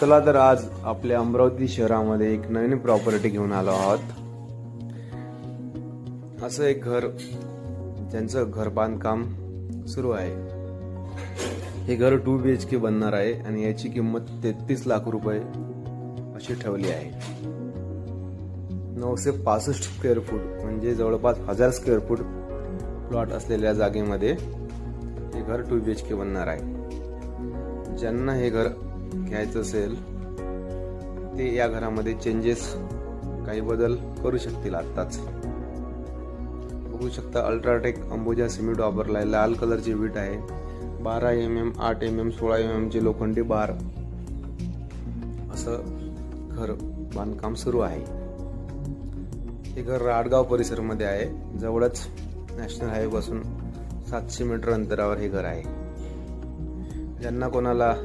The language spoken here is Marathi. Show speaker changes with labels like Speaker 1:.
Speaker 1: चला तर आज आपल्या अमरावती शहरामध्ये एक नवीन प्रॉपर्टी घेऊन आलो आहोत. असं एक घर ज्यांचं घर बांधकाम सुरू आहे. हे घर टू बी एच के बनणार आहे आणि याची किंमत तेहतीस लाख रुपये अशी ठेवली आहे. नऊशे पासष्ट स्क्वेअर फूट म्हणजे जवळपास हजार स्क्वेअर फूट प्लॉट असलेल्या जागेमध्ये हे घर टू बी एच के बनणार आहे. ज्यांना हे घर घ्यायचं असेल ते या घरामध्ये चेंजेस काही बदल करू शकतील आत्ताच. बघू शकता अल्ट्राटेक अंबुजा सिमेंट वापरलाय लाल कलरची वीट आहे. बारा एम एम आठ एम एम सोळा एम एम चे लोखंडी बार. असं घर बांधकाम सुरू आहे. हे घर राडगाव परिसरमध्ये आहे. जवळच नॅशनल हायवे पासून सातशे मीटर अंतरावर हे घर आहे. ज्यांना कोणाला